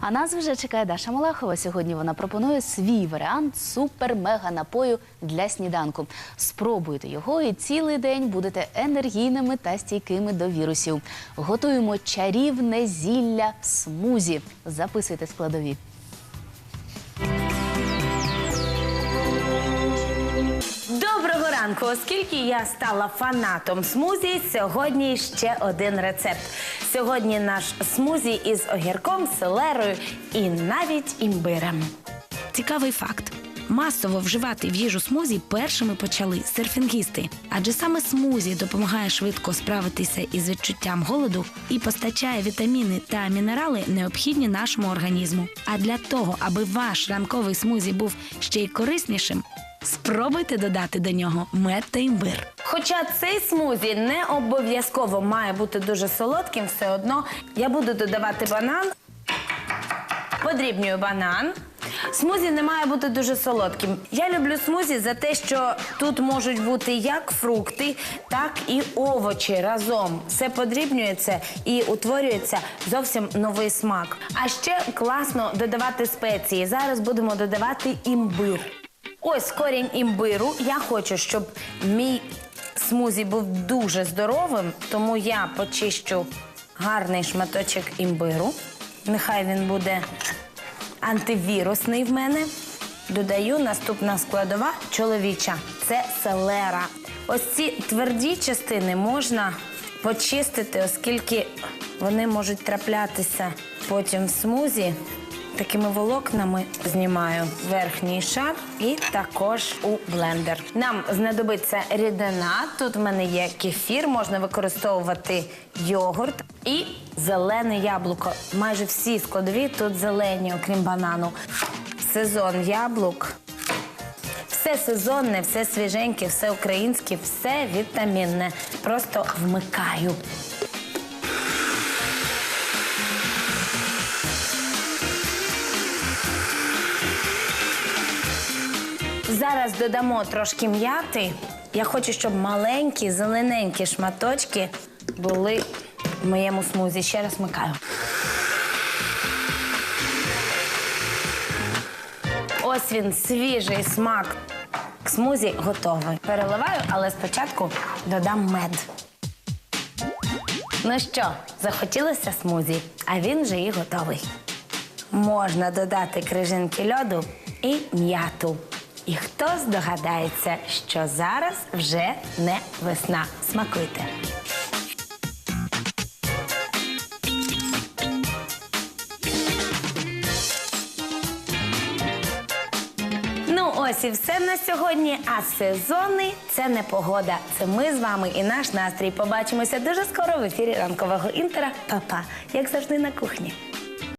А нас вже чекає Даша Малахова. Сьогодні вона пропонує свій варіант супер-мега напою для сніданку. Спробуйте його і цілий день будете енергійними та стійкими до вірусів. Готуємо чарівне зілля смузі. Записуйте складові. Ранку! Оскільки я стала фанатом смузі, сьогодні ще один рецепт. Сьогодні наш смузі із огірком, селерою і навіть імбирем. Цікавий факт. Масово вживати в їжу смузі першими почали серфінгісти, адже саме смузі допомагає швидко справитися із відчуттям голоду і постачає вітаміни та мінерали, необхідні нашому організму. А для того, аби ваш ранковий смузі був ще й кориснішим, спробуйте додати до нього мед та імбир. Хоча цей смузі не обов'язково має бути дуже солодким, все одно я буду додавати банан, подрібнюю банан. Смузі не має бути дуже солодким. Я люблю смузі за те, що тут можуть бути як фрукти, так і овочі разом. Все подрібнюється і утворюється зовсім новий смак. А ще класно додавати спеції. Зараз будемо додавати імбир. Ось корінь імбиру. Я хочу, щоб мій смузі був дуже здоровим, тому я почищу гарний шматочок імбиру. Нехай він буде антивірусний в мене. Додаю наступна складова чоловіча. Це селера. Ось ці тверді частини можна почистити, оскільки вони можуть траплятися потім в смузі. Такими волокнами знімаю верхній шар і також у блендер. Нам знадобиться рідина. Тут в мене є кефір, можна використовувати йогурт і зелене яблуко. Майже всі складові тут зелені, окрім банану. Сезон яблук. Все сезонне, все свіженьке, все українське, все вітамінне. Просто вмикаю. Зараз додамо трошки м'яти. Я хочу, щоб маленькі, зелененькі шматочки були в моєму смузі. Ще раз вмикаю. Ось він, свіжий смак. Смузі готовий. Переливаю, але спочатку додам мед. Ну що, захотілося смузі, а він вже і готовий. Можна додати крижинки льоду і м'яту. І хто здогадається, що зараз вже не весна. Смакуйте. Ну ось і все на сьогодні. А сезони це не погода. Це ми з вами і наш настрій. Побачимося дуже скоро в ефірі ранкового інтера. Па-па, як завжди на кухні.